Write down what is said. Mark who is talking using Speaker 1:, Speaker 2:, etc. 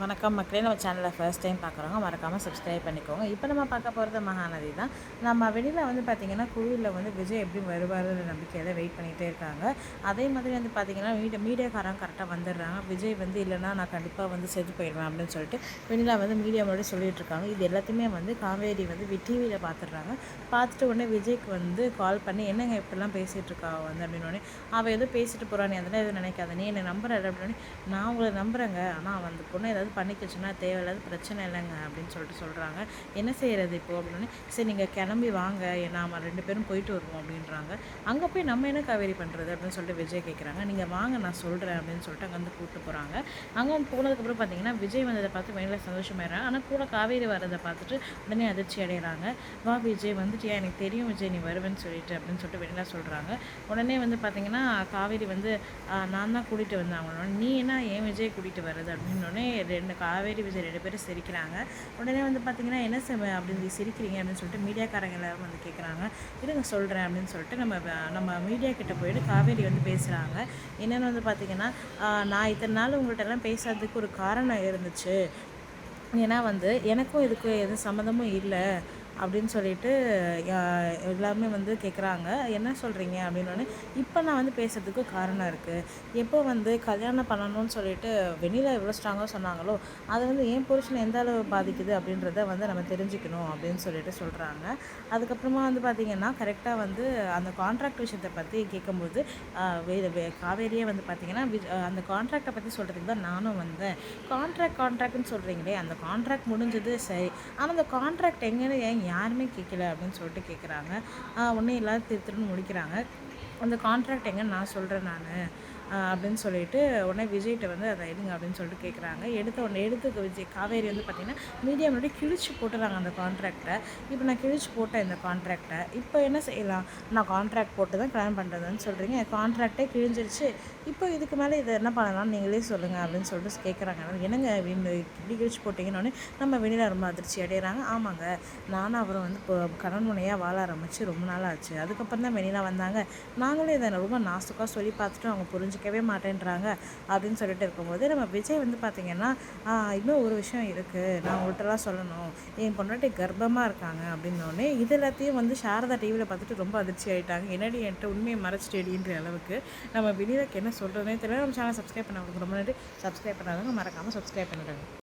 Speaker 1: வணக்கம் மக்களே. நம்ம சேனலை ஃபர்ஸ்ட் டைம் பார்க்குறவங்க மறக்காமல் சப்ஸ்கிரைப் பண்ணிக்கோங்க. இப்போ நம்ம பார்க்க போகிறது மகாநதி தான். நம்ம வெளியில் வந்து பார்த்திங்கன்னா குழுவில் வந்து விஜய் எப்படி வருவாருன்ற நம்பிக்கையில் வெயிட் பண்ணிகிட்டே இருக்காங்க. அதே மாதிரி வந்து பார்த்திங்கன்னா மீடியா மீடியாக்காரங்க கரெக்டாக வந்துடுறாங்க. விஜய் வந்து இல்லைனா நான் கண்டிப்பாக வந்து செத்து போயிடுவேன் அப்படின்னு சொல்லிட்டு வெளியில் வந்து மீடியா முன்னாடி சொல்லிகிட்டு இருக்காங்க. இது எல்லாத்தையுமே வந்து காவேரி வந்து டிவியில் பார்த்துடுறாங்க. பார்த்துட்டு உடனே விஜய்க்கு வந்து கால் பண்ணி என்னங்க இப்படிலாம் பேசிகிட்டு இருக்கா வந்து? அப்படின்னு அவள் எதுவும் பேசிட்டு போகிறான் அதெல்லாம் எதுவும் நினைக்காத. நீ என்னை நம்புற? அப்படின்னு நான் உங்களை நம்புகிறேங்க ஆனால் அந்த பொண்ணு ஏதாவது பண்ணிக்கிச்சுன்னா தேவையில்லாத பிரச்சனை இல்லைங்க அப்படின்னு சொல்லிட்டு சொல்கிறாங்க என்ன செய்கிறது இப்போது அப்படின்னு? சரி நீங்கள் கிளம்பி வாங்க. நாம் ரெண்டு பேரும் போயிட்டு வருவோம் அப்படின்றாங்க. அங்கே போய் நம்ம என்ன காவேரி பண்ணுறது அப்படின்னு சொல்லிட்டு விஜய் கேட்குறாங்க நீங்கள் வாங்க நான் சொல்கிறேன் அப்படின்னு சொல்லிட்டு அங்கே வந்து கூப்பிட்டு போகிறாங்க அங்கே போனதுக்கப்புறம் பார்த்தீங்கன்னா விஜய் வந்ததை பார்த்து மேலே சந்தோஷமாயிடுறாங்க. ஆனால் கூட காவேரி வரதை பார்த்துட்டு உடனே அதிர்ச்சி அடைகிறாங்க வா விஜய் வந்துட்டு எனக்கு தெரியும் விஜய் நீ வருவேன்னு சொல்லிட்டு அப்படின்னு சொல்லிட்டு வெளியில் சொல்கிறாங்க உடனே வந்து பார்த்தீங்கன்னா காவேரி வந்து நான் தான் கூட்டிகிட்டு வந்தேன். அவங்களோட நீ என்ன ஏன் விஜய் கூட்டிகிட்டு வர்றது? அப்படின்னு உடனே ரெண்டு காவேரி விஜய் ரெண்டு பேரும் சிரிக்கிறாங்க. உடனே வந்து பார்த்தீங்கன்னா என்ன செய்வேன் அப்படின்னு சிரிக்கிறீங்க? அப்படின்னு சொல்லிட்டு மீடியாக்காரங்க எல்லாரும் வந்து கேட்குறாங்க இருங்க சொல்கிறேன் அப்படின்னு சொல்லிட்டு நம்ம நம்ம மீடியா கிட்ட போயிட்டு காவேரி வந்து பேசுகிறாங்க என்னென்னு வந்து பார்த்தீங்கன்னா நான் இத்தனை நாள் உங்கள்கிட்ட எல்லாம் பேசுறதுக்கு ஒரு காரணம் இருந்துச்சு. ஏன்னா வந்து எனக்கும் இதுக்கு எதுவும் சம்மந்தமும் இல்லை. அப்படின்னு சொல்லிட்டு எல்லாருமே வந்து கேட்குறாங்க என்ன சொல்கிறீங்க அப்படின்னு இப்போ நான் வந்து பேசுகிறதுக்கு காரணம் இருக்குது எப்போ வந்து கல்யாணம் பண்ணணும்னு சொல்லிட்டு வெளியில் எவ்வளோ ஸ்ட்ராங்காக சொன்னாங்களோ அதை வந்து ஏன் புருஷனை எந்த அளவு பாதிக்குது அப்படின்றத வந்து நம்ம தெரிஞ்சுக்கணும் அப்படின்னு சொல்லிட்டு சொல்கிறாங்க அதுக்கப்புறமா வந்து பார்த்திங்கன்னா கரெக்டாக வந்து அந்த கான்ட்ராக்ட் விஷயத்தை பற்றி கேட்கும்போது காவேரியே வந்து பார்த்திங்கன்னா அந்த கான்ட்ராக்டை பற்றி சொல்கிறதுக்கு தான் நானும் வந்தேன். கான்ட்ராக்ட் கான்ட்ராக்ட்னு சொல்கிறீங்களே அந்த கான்ட்ராக்ட் முடிஞ்சது சரி. ஆனால் அந்த கான்ட்ராக்ட் எங்கேன்னு ஏன் யாருமே கேட்கல அப்படின்னு சொல்லிட்டு கேட்குறாங்க ஒன்றும் இல்லாத திருத்துன்னு முடிக்கிறாங்க. அந்த கான்ட்ராக்ட் எங்கே நான் சொல்கிறேன் நான்? அப்படின்னு சொல்லிட்டு உடனே விஜய்கிட்ட வந்து அதை எடுங்க அப்படின்னு சொல்லிட்டு கேட்குறாங்க எடுத்த உடனே எடுத்து விஜய் காவேரி வந்து பார்த்திங்கன்னா மீடியா முன்னாடி கிழிச்சு போட்டுறாங்க அந்த கான்ட்ராக்டை இப்போ நான் கிழிச்சு போட்டேன் இந்த கான்ட்ராக்டை இப்போ என்ன செய்யலாம்? நான் கான்ட்ராக்ட் போட்டு தான் கல்யாணம் பண்ணுறதுன்னு சொல்கிறீங்க கான்ட்ராக்டே கிழிஞ்சிருச்சு. இப்போ இதுக்கு மேலே இதை என்ன பண்ணலாம்னு நீங்களே சொல்லுங்கள் அப்படின்னு சொல்லிட்டு கேட்குறாங்க என்னங்க இப்படி கிழிச்சு போட்டிங்கன்னு நம்ம வெளியில் ரொம்ப அதிர்ச்சி அடைகிறாங்க ஆமாங்க நானும் அவரும் வந்து இப்போ கடன் முனையாக வாழ ஆரம்பித்து ரொம்ப நாள் ஆச்சு. அதுக்கப்புறம் தான் வெளியில் வந்தாங்க. நாங்களும் இதை ரொம்ப நாசுக்காக சொல்லி பார்த்துட்டு அவங்க புரிஞ்சு புரிஞ்சிக்கவே மாட்டேன்றாங்க அப்படின்னு சொல்லிட்டு இருக்கும்போது நம்ம விஜய் வந்து பார்த்திங்கன்னா இன்னும் ஒரு விஷயம் இருக்குது நான் உங்கள்கிட்டலாம் சொல்லணும். என் பொண்ணாட்டி கர்ப்பமாக இருக்காங்க. அப்படின்னோடனே இது எல்லாத்தையும் வந்து சாரதா டிவியில் பார்த்துட்டு ரொம்ப அதிர்ச்சி ஆகிட்டாங்க என்னடி என்கிட்ட உண்மையை மறைச்சிட்டேடின்ற அளவுக்கு நம்ம வெளியில் என்ன சொல்கிறதுனே தெரியல. நம்ம சேனல் சப்ஸ்கிரைப் பண்ண ரொம்ப நன்றி. சப்ஸ்கிரைப் பண்ணாதவங்க மறக்காமல் சப்ஸ்கிரைப் பண்ணிடுங்க.